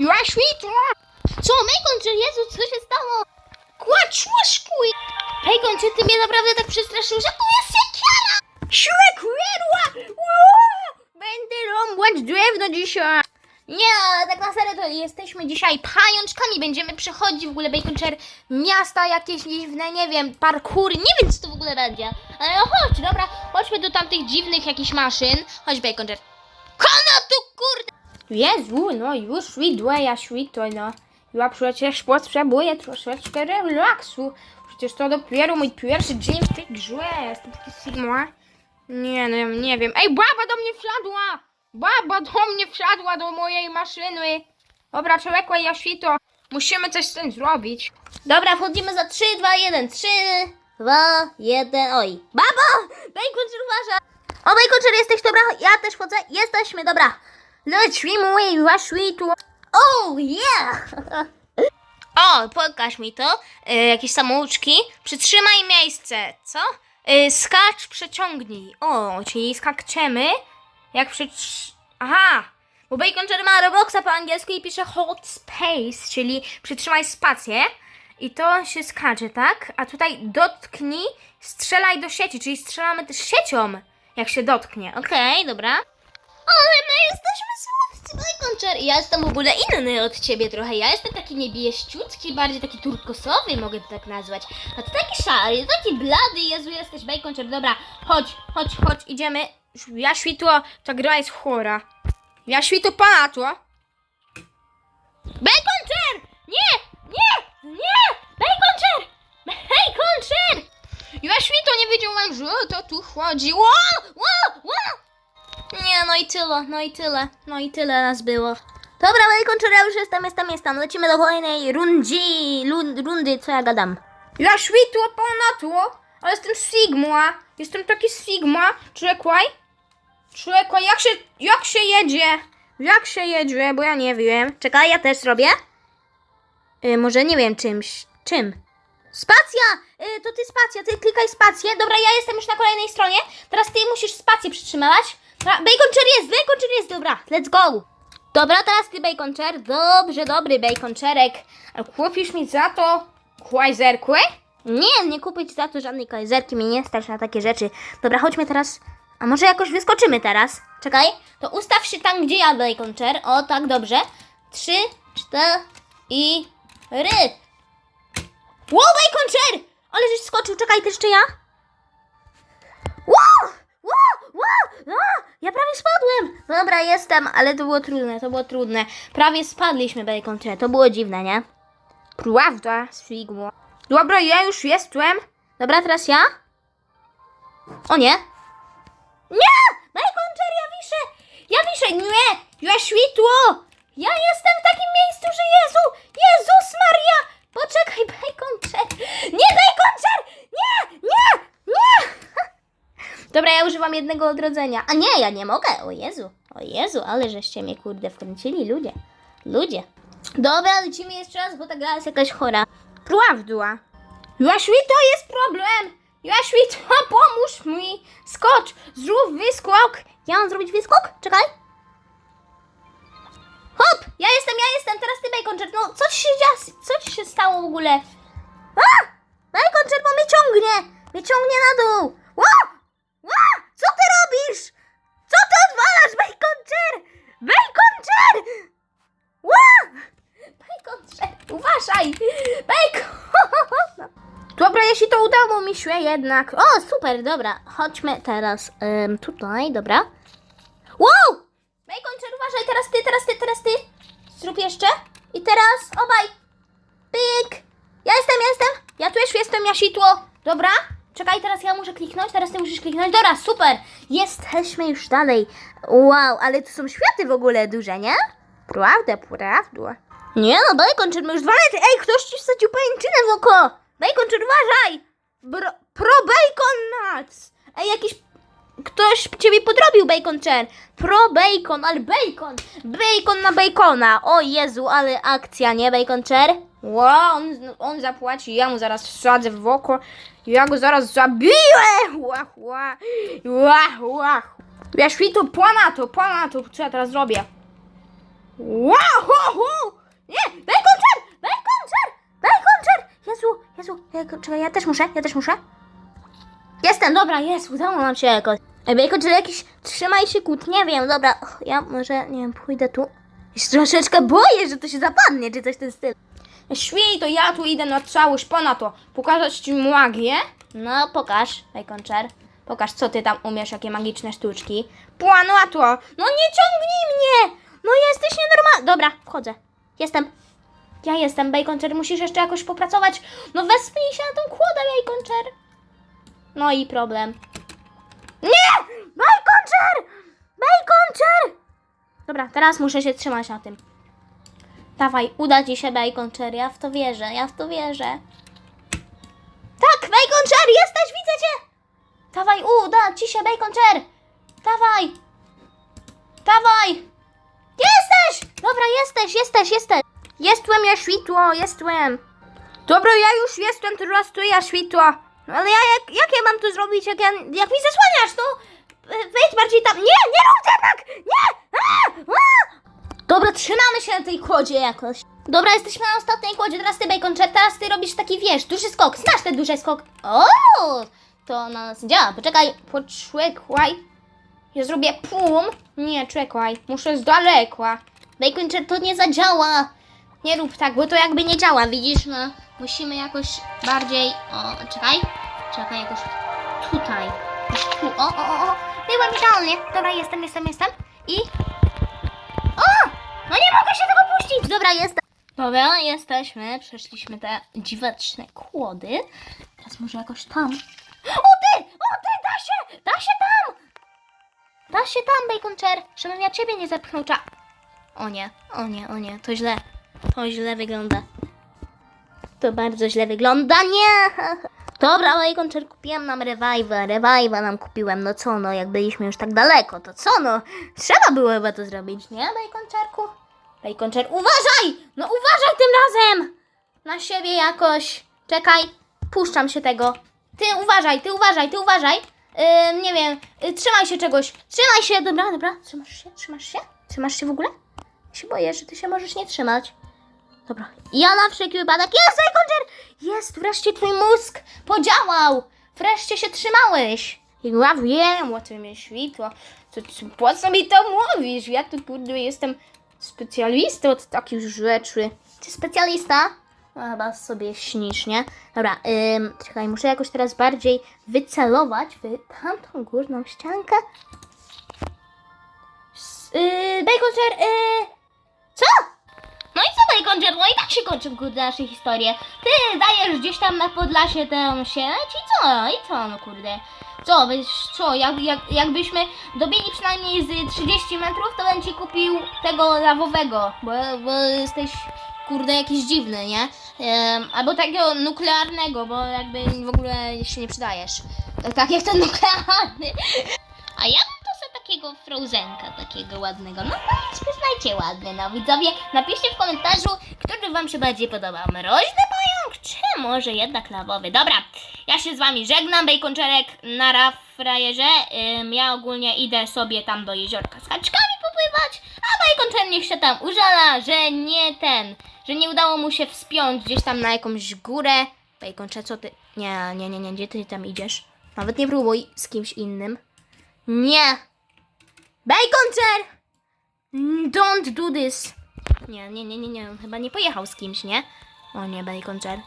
Ja świtło! Co, Bacon, czy Jezu, co się stało? Kłaczłoszkuj! Bacon, czy ty mnie naprawdę tak przestraszył, że to jest siekiera? Śrek wiedła! Będę rąbać drewno dzisiaj! Nie, tak na serio to jesteśmy dzisiaj pajączkami. Będziemy przechodzić w ogóle Baconcher miasta jakieś dziwne, nie wiem, parkury, nie wiem co to w ogóle będzie. Ale chodź, dobra, chodźmy do tamtych dziwnych jakichś maszyn. Chodź Baconcher. Kona tu kurde! Jezu, no już widłe, ja no. Ja przecież potrzebuję troszeczkę relaksu. Przecież to dopiero mój pierwszy dzień w tej grze. Jestem taki Sigma. Nie, no nie wiem. Ej, baba do mnie wsiadła! Baba do mnie wsiadła do mojej maszyny. Dobra, człowieku, ja świto. Musimy coś z tym zrobić. Dobra, wchodzimy za 3, 2, 1. 3, 2, 1. Oj. Baba! Bacon, uważa. O, Bacon, jesteś dobra? Ja też wchodzę. Jesteśmy, dobra. Lecimy, ja świtu. Oh, yeah! O, pokaż mi to. Y, jakieś samouczki. Przytrzymaj miejsce. Co? Y, skacz, przeciągnij. O, czyli skakczemy. Jak przytrz... Aha! Bo Bacon ma Robloxa po angielsku i pisze hold space, czyli przytrzymaj spację. I to się skacze, tak? A tutaj dotknij, strzelaj do sieci, czyli strzelamy też siecią, jak się dotknie. Okej, dobra. Ale my jesteśmy słodcy, Bajkonczar. Ja jestem w ogóle inny od ciebie trochę. Ja jestem taki niebieściutki, bardziej taki turkosowy, mogę to tak nazwać. A ty taki szary, taki blady. Jezu, jesteś Bajkonczar. Dobra, chodź, chodź, chodź, idziemy. Ja świtło, ta gra jest chora. Ja świtło pana to. Bajkonczar! Nie, nie, nie! Bajkonczar! Bajkonczar! Ja świtło nie wiedziałem, że to tu chodzi. Ło, ło, ło! Nie, no i tyle, no i tyle, no i tyle nas było. Dobra, Bacon, ja już jestem, jestem, jestem. Lecimy do kolejnej lun, rundy, co ja gadam. Ja świtło ponadło, ale jestem Sigma. Jestem taki Sigma. Czekaj. Czekaj, jak się, jak się jedzie? Jak się jedzie, bo ja nie wiem. Czekaj, ja też robię. Y, może nie wiem czymś. Czym? Spacja! Y, to ty spacja, ty klikaj spację. Dobra, ja jestem już na kolejnej stronie. Teraz ty musisz spację przytrzymywać. Dobra, Baconcher jest, Baconcher jest, dobra, let's go. Dobra, teraz ty Baconcher. Dobrze, dobry Baconcherek. A kupisz mi za to kłajzerkłe? Nie, nie kupić za to żadnej kajzerki, mi nie stać na takie rzeczy. Dobra, chodźmy teraz. A może jakoś wyskoczymy teraz? Czekaj, to ustaw się tam, gdzie ja Baconcher. O, tak, dobrze. Trzy, cztery i ry. Wow, Baconcher! Ale żeś skoczył, czekaj, to jeszcze ja. A, ja prawie spadłem! Dobra, jestem, ale to było trudne, to było trudne. Prawie spadliśmy, Baconcze, to było dziwne, nie? Prawda, Sigmo. Dobra, ja już jestem. Dobra, teraz ja? O nie! Nie! Baconcher, ja wiszę! Ja wiszę! Nie! Ja świtło! Ja jestem w takim miejscu, że Jezu! Jezus Maria! Poczekaj, Baconcher! Nie, Baconcher! Nie! Nie! Nie! Dobra, ja używam jednego odrodzenia. A nie, ja nie mogę. O Jezu, o Jezu, ale żeście mnie kurde wkręcili, ludzie. Ludzie. Dobra, lecimy jeszcze raz, bo ta gra jest jakaś chora. Prawda. Jaświto, jest problem. Jaświto, pomóż mi. Skocz, zrób wyskok. Ja mam zrobić wyskok? Czekaj. Hop, ja jestem, ja jestem, teraz ty Baconcher. No, co ci się? Co ci się stało w ogóle? A! Baconcher, bo mnie ciągnie. Mnie ciągnie na dół. Ła! Co ty robisz? Co ty odwalasz, Baconcher? Baconcher! Ła! Baconcher, uważaj! Bacon! Dobra, jeśli to udało mi się jednak. O, super, dobra. Chodźmy teraz em, tutaj, dobra. Wow! Baconcher, uważaj, teraz ty, teraz ty, teraz ty. Zrób jeszcze. I teraz obaj. Pyk! Ja jestem, ja jestem! Ja tu już jestem, ja sitło. Dobra? Czekaj, teraz ja muszę kliknąć, teraz ty musisz kliknąć. Dobra, super! Jesteśmy już dalej. Wow, ale tu są światy w ogóle duże, nie? Prawda, prawda. Nie no, Bacon, my już dwa lata... Ej, ktoś ci wsadził pajęczynę w oko! Bacon, uważaj! Bro, pro Bacon Nuts! Ej, jakiś... Ktoś ciebie podrobił, Bacon Chen. Pro Bacon, ale Bacon! Bacon na Bacona! O Jezu, ale akcja, nie, Bacon Ła, wow, on, on zapłaci, ja mu zaraz wsadzę w oko. Ja go zaraz zabiję! Ła, ła, ła, ła. Ja świtu ponad to, co ja teraz zrobię? Wow, ho, ho. Nie, daj koncert, daj koncert, daj koncert! Jezu, Jezu, ja, czekaj, ja też muszę, ja też muszę. Jestem, dobra, jest, udało nam się jakoś. Ejbejko, czy jakiś trzymaj się kłód, nie wiem, dobra, ja może, nie wiem, pójdę tu. Się troszeczkę boję, że to się zapadnie, czy coś w tym. Świej, to ja tu idę na całość ponadto. Pokazać ci magię? No, pokaż, Baconcher. Pokaż, co ty tam umiesz, jakie magiczne sztuczki. Płanatło. No nie ciągnij mnie! No jesteś nienormalny. Dobra, wchodzę. Jestem. Ja jestem, Baconcher, musisz jeszcze jakoś popracować. No wespnij się na tą kłodę, Baconcher. No i problem. Nie! Baconcher! Baconcher! Dobra, teraz muszę się trzymać na tym. Dawaj, uda ci się, Baconcher, ja w to wierzę, ja w to wierzę. Tak, Baconcher, jesteś, widzę cię! Dawaj, uda ci się, Baconcher! Dawaj! Dawaj! Jesteś! Dobra, jesteś, jesteś, jesteś. Jestłem ja światło, jestem. Dobra, ja już jestem, teraz tu ja światło. No ale ja, jak, jak ja mam to zrobić, jak, ja, jak mi zasłaniasz, to e, wejdź bardziej tam. Nie, nie rób tak! Nie! A! A! Dobra, trzymamy się na tej kłodzie jakoś. Dobra, jesteśmy na ostatniej kłodzie, teraz ty, Baconcze, teraz ty robisz taki, wiesz, duży skok. Znasz ten duży skok? O! To na nas działa. Poczekaj, poczekaj. Ja zrobię pum. Nie, czekaj, muszę z daleka. Baconcze, to nie zadziała. Nie rób tak, bo to jakby nie działa, widzisz? No, musimy jakoś bardziej... O, czekaj. Czekaj, jakoś tutaj. Tu. O, o, o. Byłam idealnie. Dobra, jestem, jestem, jestem. I... No nie mogę się tego puścić! Dobra, jestem. Dobra, jesteśmy. Przeszliśmy te dziwaczne kłody. Teraz może jakoś tam. O ty! O ty! Da się! Da się tam! Da się tam, Bacon Chair, żebym ja ciebie nie zepchnął cza... O nie, o nie, o nie, to źle. To źle wygląda. To bardzo źle wygląda, nie! Dobra, Bacon Chair, kupiłem nam revive'a, revive'a nam kupiłem, no co no, jak byliśmy już tak daleko, to co no? Trzeba było chyba to zrobić, nie? Bacon Chair, uważaj! No uważaj tym razem! Na siebie jakoś. Czekaj, puszczam się tego. Ty uważaj, ty uważaj, ty uważaj. Yy, nie wiem, yy, trzymaj się czegoś. Trzymaj się, dobra, dobra. Trzymasz się, trzymasz się? Trzymasz się w ogóle? Się boję, że ty się możesz nie trzymać. Dobra. Ja na wszelki wypadek. Jest, Konger! Jest, wreszcie twój mózg podziałał. Wreszcie się trzymałeś. Ja wiem, o tym jest światło. To, to, po co mi to mówisz? Ja tu kurde jestem specjalistą od takich rzeczy. Ty specjalista? No, chyba sobie śnisz, nie? Dobra, ym, czekaj, muszę jakoś teraz bardziej wycelować w tamtą górną ściankę. Yy, Baconcer, yy, Baconcer? No i tak się kończą kurde nasze historie. Ty dajesz gdzieś tam na Podlasie tę sieć i co? I co, no kurde? Co, wiesz, co, jak, jak, jakbyśmy dobili przynajmniej z 30 metrów, to bym ci kupił tego lawowego, bo, bo jesteś, kurde, jakiś dziwny, nie? Albo takiego nuklearnego, bo jakby w ogóle się nie przydajesz. Tak, tak jak ten nuklearny. A ja takiego frozenka, takiego ładnego. No to przyznajcie ładny, no widzowie. Napiszcie w komentarzu, który wam się bardziej podobał. Mroźny pająk, czy może jednak lawowy? Dobra, ja się z wami żegnam, bejkonczerek, nara frajerze. Ym, ja ogólnie idę sobie tam do jeziorka z kaczkami popływać, a bejkonczer niech się tam użala, że nie ten, że nie udało mu się wspiąć gdzieś tam na jakąś górę. Bejkoncze, co ty? Nie, nie, nie, nie, gdzie ty tam idziesz? Nawet nie próbuj z kimś innym. Nie! Baconcer! Don't do this! Nie, nie, nie, nie, nie, chyba nie pojechał z kimś, nie? O nie, Baconcer.